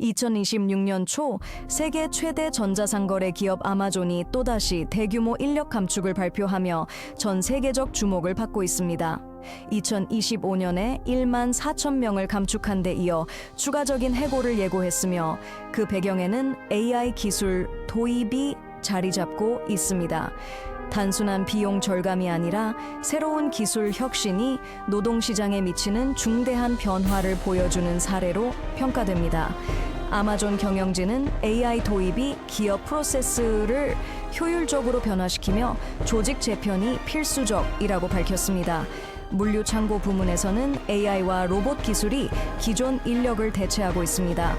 2026년 초 세계 최대 전자상거래 기업 아마존이 또다시 대규모 인력 감축을 발표하며 전 세계적 주목을 받고 있습니다. 2025년에 1만 4천 명을 감축한 데 이어 추가적인 해고를 예고했으며 그 배경에는 AI 기술 도입이 자리 잡고 있습니다. 단순한 비용 절감이 아니라 새로운 기술 혁신이 노동시장에 미치는 중대한 변화를 보여주는 사례로 평가됩니다. 아마존 경영진은 AI 도입이 기업 프로세스를 효율적으로 변화시키며 조직 재편이 필수적이라고 밝혔습니다. 물류 창고 부문에서는 AI와 로봇 기술이 기존 인력을 대체하고 있습니다.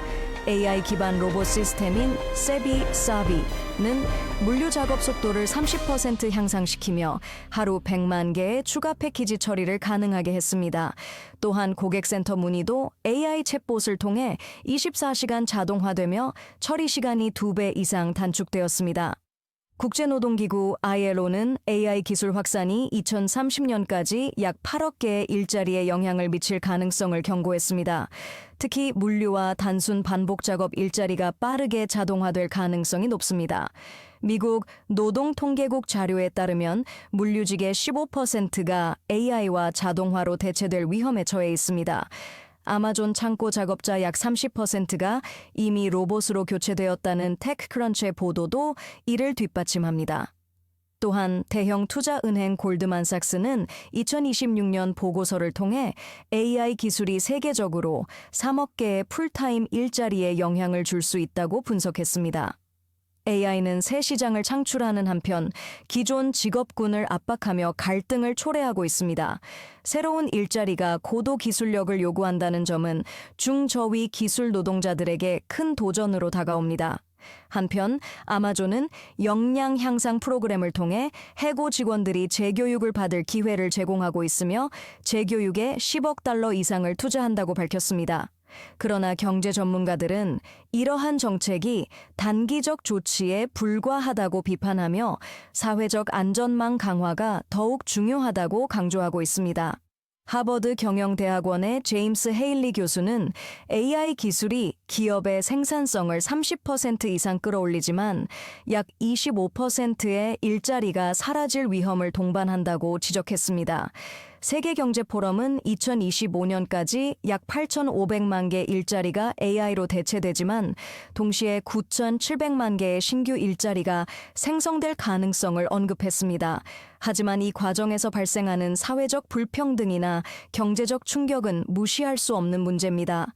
AI 기반 로봇 시스템인 세비 사비는 물류 작업 속도를 30% 향상시키며 하루 100만 개의 추가 패키지 처리를 가능하게 했습니다. 또한 고객센터 문의도 AI 챗봇을 통해 24시간 자동화되며 처리 시간이 2배 이상 단축되었습니다. 국제노동기구 ILO는 AI 기술 확산이 2030년까지 약 8억 개의 일자리에 영향을 미칠 가능성을 경고했습니다. 특히 물류와 단순 반복 작업 일자리가 빠르게 자동화될 가능성이 높습니다. 미국 노동통계국 자료에 따르면 물류직의 15%가 AI와 자동화로 대체될 위험에 처해 있습니다. 아마존 창고 작업자 약 30%가 이미 로봇으로 교체되었다는 테크크런치의 보도도 이를 뒷받침합니다. 또한 대형 투자 은행 골드만삭스는 2026년 보고서를 통해 AI 기술이 세계적으로 3억 개의 풀타임 일자리에 영향을 줄 수 있다고 분석했습니다. AI는 새 시장을 창출하는 한편 기존 직업군을 압박하며 갈등을 초래하고 있습니다. 새로운 일자리가 고도 기술력을 요구한다는 점은 중저위 기술 노동자들에게 큰 도전으로 다가옵니다. 한편 아마존은 역량 향상 프로그램을 통해 해고 직원들이 재교육을 받을 기회를 제공하고 있으며 재교육에 10억 달러 이상을 투자한다고 밝혔습니다. 그러나 경제 전문가들은 이러한 정책이 단기적 조치에 불과하다고 비판하며 사회적 안전망 강화가 더욱 중요하다고 강조하고 있습니다. 하버드 경영대학원의 제임스 헤일리 교수는 AI 기술이 기업의 생산성을 30% 이상 끌어올리지만 약 25%의 일자리가 사라질 위험을 동반한다고 지적했습니다. 세계경제포럼은 2025년까지 약 8,500만 개 일자리가 AI로 대체되지만 동시에 9,700만 개의 신규 일자리가 생성될 가능성을 언급했습니다. 하지만 이 과정에서 발생하는 사회적 불평등이나 경제적 충격은 무시할 수 없는 문제입니다.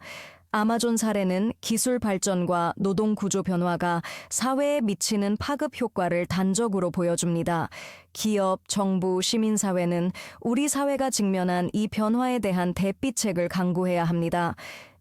아마존 사례는 기술 발전과 노동 구조 변화가 사회에 미치는 파급 효과를 단적으로 보여줍니다. 기업, 정부, 시민사회는 우리 사회가 직면한 이 변화에 대한 대비책을 강구해야 합니다.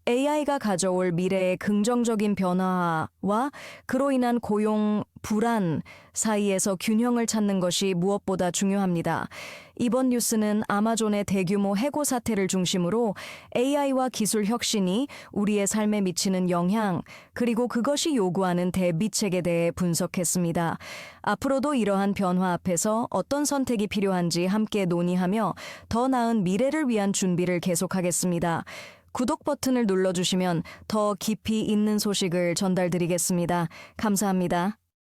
AI가 가져올 미래의 긍정적인 변화와 그로 인한 고용 불안 사이에서 균형을 찾는 것이 무엇보다 중요합니다. 이번 뉴스는 아마존의 대규모 해고 사태를 중심으로 AI와 기술 혁신이 우리의 삶에 미치는 영향, 그리고 그것이 요구하는 대비책에 대해 분석했습니다. 앞으로도 이러한 변화 앞에서 어떤 선택이 필요한지 함께 논의하며 더 나은 미래를 위한 준비를 계속하겠습니다. 구독 버튼을 눌러주시면 더 깊이 있는 소식을 전달드리겠습니다. 감사합니다.